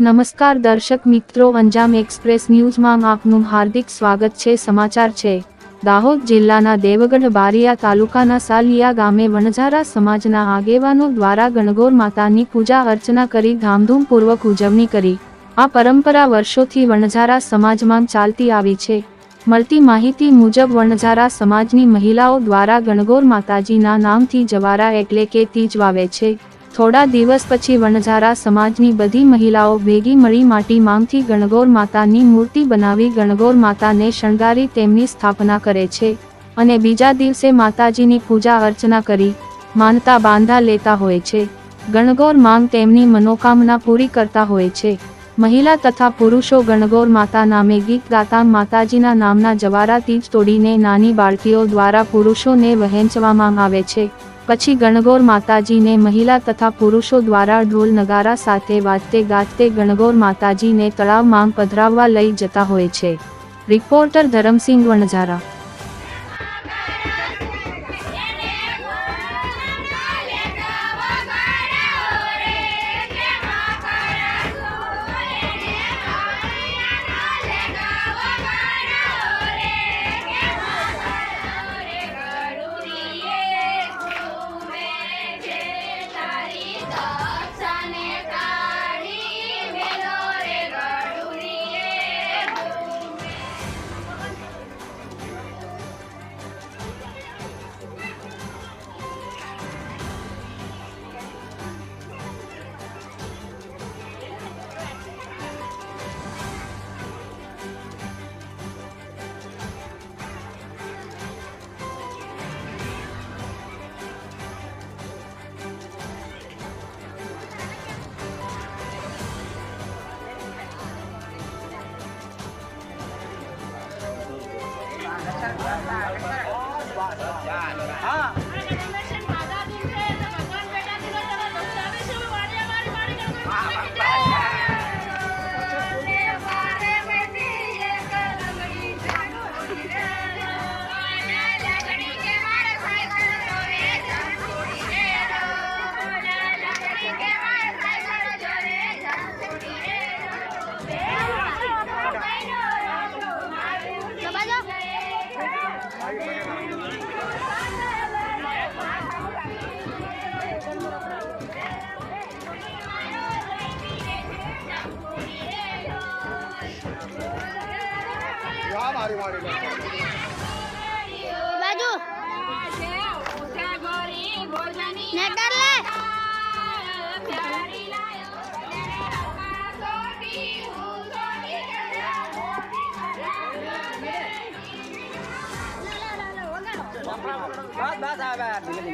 નમસ્કાર દર્શક મિત્રો, અંજામ એક્સપ્રેસ ન્યૂઝમાં આપનું હાર્દિક સ્વાગત છે. સમાચાર છે. દાહોદ જિલ્લાના દેવગઢ બારિયા તાલુકાના સાલિયા ગામે વણઝારા સમાજના આગેવાનો દ્વારા ગણગોર માતાની પૂજા અર્ચના કરી ધામધૂમપૂર્વક ઉજવણી કરી. આ પરંપરા વર્ષોથી વણઝારા સમાજમાં ચાલતી આવી છે. મળતી માહિતી મુજબ, વણઝારા સમાજની મહિલાઓ દ્વારા ગણગોર માતાજીના નામથી જવારા એટલે કે તીજ વાવે છે. થોડા દિવસ પછી વણઝારા સમાજની બધી મહિલાઓ ભેગી મળી માટી માંગથી ગણગોર માતાની મૂર્તિ બનાવી ગણગોર માતાને શણગારી તેમની સ્થાપના કરે છે અને બીજા દિવસે માતાજીની પૂજા અર્ચના કરી, માનતા બાંધા લેતા હોય છે. ગણગોર માંગ તેમની મનોકામના પૂરી કરતા હોય છે. મહિલા તથા પુરુષો ગણગોર માતા નામે ગીત ગાતા માતાજીના નામના જવારા તીજ તોડીને નાની બાળકીઓ દ્વારા પુરુષોને વહેંચવામાં આવે છે. પછી ગણગોર માતાજીને મહિલા તથા પુરુષો દ્વારા ઢોલ નગારા સાથે વાજતે ગાજતે ગણગોર માતાજીને તળાવમાં પધરાવવા લઈ જતા હોય છે. રિપોર્ટર ધરમસિંહ વણઝારા อ่า બાજુ બસ બસ આવે ધીમે